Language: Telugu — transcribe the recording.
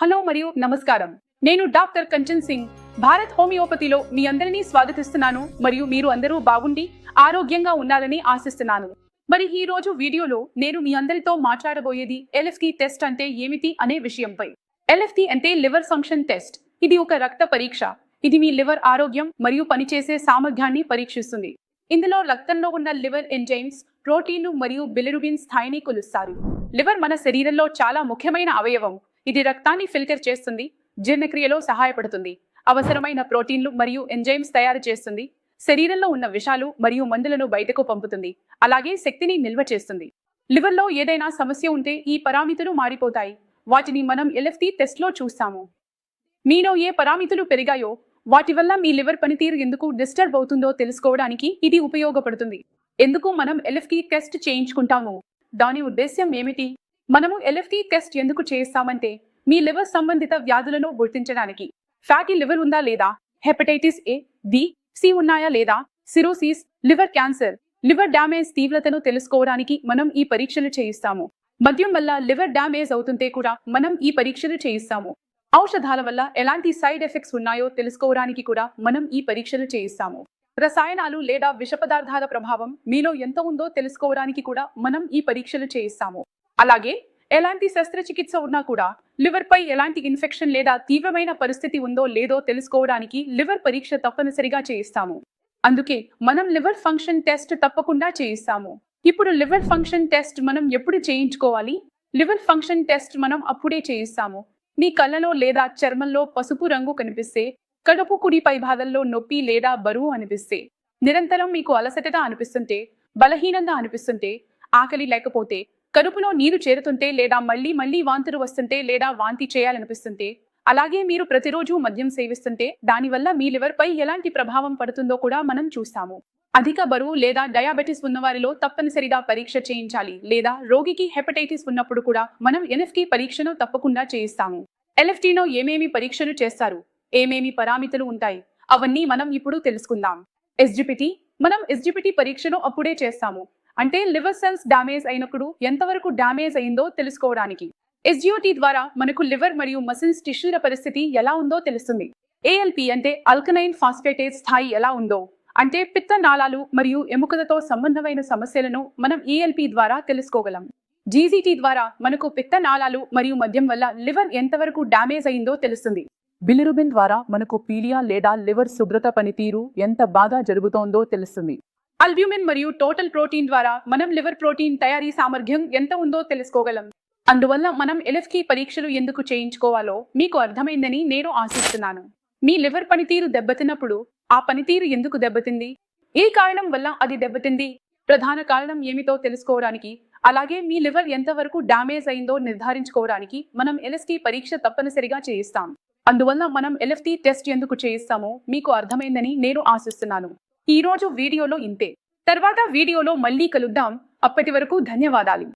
హలో మరియు నమస్కారం. నేను డాక్టర్ కంచన్ సింగ్. భారత్ హోమియోపతిలో మీ అందరినీ స్వాగతిస్తున్నాను మరియు మీరు అందరూ బాగుండి ఆరోగ్యంగా ఉన్నారని ఆశిస్తున్నాను. మరి ఈ రోజు వీడియోలో నేను మీ అందరితో మాట్లాడబోయేది ఎల్ఎఫ్టి టెస్ట్ అంటే ఏమిటి అనే విషయంపై. ఎల్ఎఫ్టి అంటే లివర్ ఫంక్షన్ టెస్ట్. ఇది ఒక రక్త పరీక్ష. ఇది మీ లివర్ ఆరోగ్యం మరియు పనిచేసే సామర్థ్యాన్ని పరీక్షిస్తుంది. ఇందులో రక్తంలో ఉన్న లివర్ ఎంజైమ్స్ ప్రోటీన్లు మరియు బిలిరుబిన్ స్థాయిని కొలుస్తారు. లివర్ మన శరీరంలో చాలా ముఖ్యమైన అవయవం. ఇది రక్తాన్ని ఫిల్టర్ చేస్తుంది జీర్ణక్రియలో సహాయపడుతుంది అవసరమైన ప్రోటీన్లు మరియు ఎంజైమ్స్ తయారు చేస్తుంది శరీరంలో ఉన్న విషాలు మరియు మందులను బయటకు పంపుతుంది అలాగే శక్తిని నిల్వ చేస్తుంది. లివర్లో ఏదైనా సమస్య ఉంటే ఈ పరామితులు మారిపోతాయి. వాటిని మనం ఎల్ఎఫ్టి టెస్ట్లో చూస్తాము. మీలో ఏ పరామితులు పెరిగాయో వాటి వల్ల మీ లివర్ పనితీరు ఎందుకు డిస్టర్బ్ అవుతుందో తెలుసుకోవడానికి ఇది ఉపయోగపడుతుంది. ఎందుకు మనం ఎల్ఎఫ్టి టెస్ట్ చేయించుకుంటాము? దాని ఉద్దేశ్యం ఏమిటి? మనము ఎల్ఎఫ్టీ టెస్ట్ ఎందుకు చేస్తామంటే మీ లివర్ సంబంధిత వ్యాధులను గుర్తించడానికి. ఫ్యాటీ లివర్ ఉందా లేదా? హెపటైటిస్ ఏ బి సి ఉన్నాయా లేదా? Cirrhosis liver cancer liver damage తీవ్రతను తెలుసుకోవడానికి మనం ఈ పరీక్షలు చేయిస్తాము. మద్యం వల్ల లివర్ డ్యామేజ్ అవుతుంటే కూడా మనం ఈ పరీక్షలు చేయిస్తాము. ఔషధాల వల్ల ఎలాంటి సైడ్ ఎఫెక్ట్స్ ఉన్నాయో తెలుసుకోవడానికి కూడా మనం ఈ పరీక్షలు చేయిస్తాము. రసాయనాలు లేదా విష పదార్థాల ప్రభావం మీలో ఎంత ఉందో తెలుసుకోవడానికి కూడా మనం ఈ పరీక్షలు చేయిస్తాము. అలాగే ఎలాంటి శస్త్రచికిత్స ఉన్నా కూడా లివర్ పై ఎలాంటి ఇన్ఫెక్షన్ లేదా తీవ్రమైన పరిస్థితి ఉందో లేదో తెలుసుకోవడానికి లివర్ పరీక్ష తప్పనిసరిగా చేయిస్తాము. అందుకే మనం లివర్ ఫంక్షన్ టెస్ట్ తప్పకుండా చేయిస్తాము. ఇప్పుడు లివర్ ఫంక్షన్ టెస్ట్ మనం ఎప్పుడు చేయించుకోవాలి? లివర్ ఫంక్షన్ టెస్ట్ మనం అప్పుడే చేయిస్తాము. మీ కళ్ళలో లేదా చర్మంలో పసుపు రంగు కనిపిస్తే కడుపు కుడి పై భాగంలో నొప్పి లేదా బరువు అనిపిస్తే నిరంతరం మీకు అలసటగా అనిపిస్తుంటే బలహీనంగా అనిపిస్తుంటే ఆకలి లేకపోతే కడుపులో నీరు చేరుతుంటే లేదా మళ్ళీ మళ్ళీ వాంతులు వస్తుంటే లేదా వాంతి చేయాలనిపిస్తుంటే అలాగే మీరు ప్రతిరోజు మద్యం సేవిస్తుంటే దానివల్ల మీ లివర్పై ఎలాంటి ప్రభావం పడుతుందో కూడా మనం చూస్తాము. అధిక బరువు లేదా డయాబెటిస్ ఉన్నవారిలో తప్పనిసరిగా పరీక్ష చేయించాలి లేదా రోగికి హెపటైటిస్ ఉన్నప్పుడు కూడా మనం ఎన్ఎఫ్టీ పరీక్షను తప్పకుండా చేయిస్తాము. ఎల్ఎఫ్టీలో ఏమేమి పరీక్షలు చేస్తారు? ఏమేమి పరామితులు ఉంటాయి? అవన్నీ మనం ఇప్పుడు తెలుసుకుందాం. ఎస్జిపిటి మనం ఎస్జిపిటి పరీక్షను అప్పుడే చేస్తాము. అంటే లివర్ సెల్స్ డ్యామేజ్ అయినప్పుడు ఎంతవరకు డ్యామేజ్ అయిందో తెలుసుకోవడానికి. ఎస్జిఓటి ద్వారా మనకు లివర్ మరియు మసిల్స్ టిష్యూల పరిస్థితి ఎలా ఉందో తెలుస్తుంది. ఏఎల్పి అంటే అల్కనైన్ ఫాస్ఫేటేజ్ స్థాయి ఎలా ఉందో అంటే పిత్త నాళాలు మరియు ఎముకలతో సంబంధమైన సమస్యలను మనం ఈఎల్పి ద్వారా తెలుసుకోగలం. జీజీటీ ద్వారా మనకు పిత్త నాళాలు మరియు మద్యం వల్ల లివర్ ఎంతవరకు డ్యామేజ్ అయిందో తెలుస్తుంది. బిలిరుబిన్ ద్వారా మనకు పీలియా లేదా లివర్ శుభ్రత పనితీరు ఎంత బాగా జరుగుతోందో తెలుస్తుంది. అల్బ్యూమిన్ మరియు టోటల్ ప్రోటీన్ ద్వారా మనం లివర్ ప్రోటీన్ తయారీ సామర్థ్యం ఎంత ఉందో తెలుసుకోగలం. అందువల్ల మనం ఎల్ఎఫ్కి పరీక్షలు ఎందుకు చేయించుకోవాలో మీకు అర్థమైందని నేను ఆశిస్తున్నాను. మీ లివర్ పనితీరు దెబ్బతిన్నప్పుడు ఆ పనితీరు ఎందుకు దెబ్బతింది? ఏ కారణం వల్ల అది దెబ్బతింది? ప్రధాన కారణం ఏమిటో తెలుసుకోవడానికి అలాగే మీ లివర్ ఎంతవరకు డ్యామేజ్ అయిందో నిర్ధారించుకోవడానికి మనం ఎల్ఎస్టీ పరీక్ష తప్పనిసరిగా చేయిస్తాం. అందువల్ల మనం ఎల్ఎఫ్టీ టెస్ట్ ఎందుకు చేయిస్తామో మీకు అర్థమైందని నేను ఆశిస్తున్నాను. ఈ రోజు వీడియోలో ఇంతే. తర్వాత వీడియోలో మళ్ళీ కలుద్దాం. అప్పటి వరకు ధన్యవాదాలు.